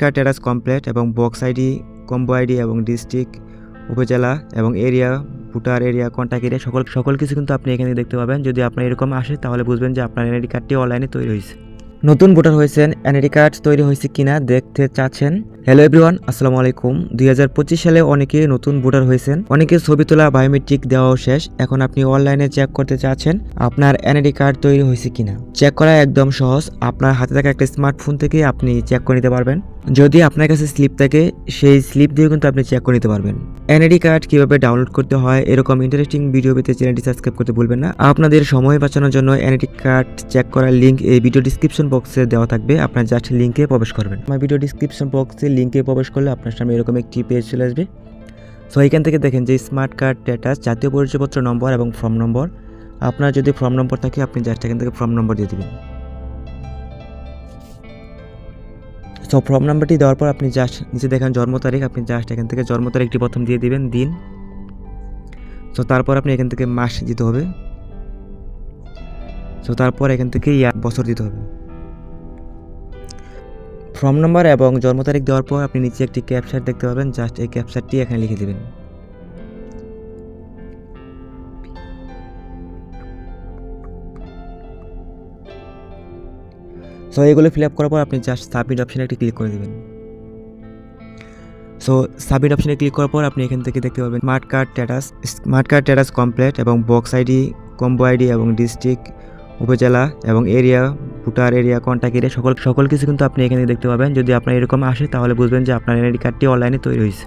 Card status complete এবং box ID, combo ID এবং district, upazila এবং area, voter area contact area সকল সকল কিছু কিন্তু আপনি এখানে দেখতে পাবেন। যদি আপনার এরকম আসে, তাহলে বুঝবেন যে আপনার এনআইডি কার্ডটি অনলাইনে তৈরি হয়েছে। নতুন ভোটার হয়েছেন, এনআইডি কার্ড তৈরি হয়েছে কিনা দেখতে চাচ্ছেন? হ্যালো এভরিওয়ান আসসালামু আলাইকুম। দুই হাজার পঁচিশ সালে অনেকে নতুন ভোটার হয়েছেন। অনেকে ছবি তোলা বায়োমেট্রিক দেওয়াও শেষ। এখন আপনি অনলাইনে চেক করতে চাচ্ছেন, আপনার এনআইডি কার্ড তৈরি হয়েছে কিনা। চেক করা একদম সহজ। আপনার হাতে থাকা একটা স্মার্টফোন থেকে আপনি চেক করে নিতে পারবেন। যদি আপনার কাছে স্লিপ থাকে, সেই স্লিপ দিয়ে কিন্তু আপনি চেক করে নিতে পারবেন। এনআইডি কার্ড কীভাবে ডাউনলোড করতে হয়, এরকম ইন্টারেস্টিং ভিডিও পেতে চ্যানেলটি সাবস্ক্রাইব করতে ভুলবেন না। আপনাদের সময় বাঁচানোর জন্য এনআইডি কার্ড চেক করার লিঙ্ক এই ভিডিও ডিসক্রিপশন বক্সে দেওয়া থাকবে। আপনার জাস্ট লিঙ্কে প্রবেশ করবেন। আমার ভিডিও ডিসক্রিপশন বক্সে লিঙ্কে প্রবেশ করলে আপনার সামনে এরকম একটি পেজ চলে আসবে। সো এখান থেকে দেখেন যে স্মার্ট কার্ড স্ট্যাটাস জাতীয় পরিচয়পত্র নম্বর এবং ফর্ম নম্বর আপনার যদি ফর্ম নম্বর থাকে, আপনি জাস্ট এখান থেকে ফর্ম নম্বর দিয়ে দেবেন। সো ফর্ম নাম্বারটি দেওয়ার পর আপনি জাস্ট নিচে দেখেন জন্ম তারিখ, আপনি জাস্ট এখান থেকে জন্ম তারিখটি প্রথম দিয়ে দিবেন, দিন। সো তারপর আপনি এখান থেকে মাস দিতে হবে। সো তারপর এখান থেকে ইয়ার বছর দিতে হবে। ফর্ম নাম্বার এবং জন্ম তারিখ দেওয়ার পর আপনি নিচে একটি ক্যাপচার দেখতে পাবেন জাস্ট এই ক্যাপচারটি এখানে লিখে দেবেন। সো এগুলো ফিল আপ করার পর আপনি জাস্ট সাবমিট অপশানে একটি ক্লিক করে দেবেন। সো সাবমিট অপশানে ক্লিক করার পর আপনি এখান থেকে দেখতে পাবেন smart card status smart card status complete এবং বক্স আইডি কম্বো আইডি এবং ডিস্ট্রিক্ট উপজেলা এবং area voter area contact area সকল সকল কিছু কিন্তু আপনি এখানে দেখতে পাবেন। যদি আপনার এরকম আসে তাহলে বুঝবেন যে আপনার এনআইডি কার্ডটি অনলাইনে তৈরি হয়েছে।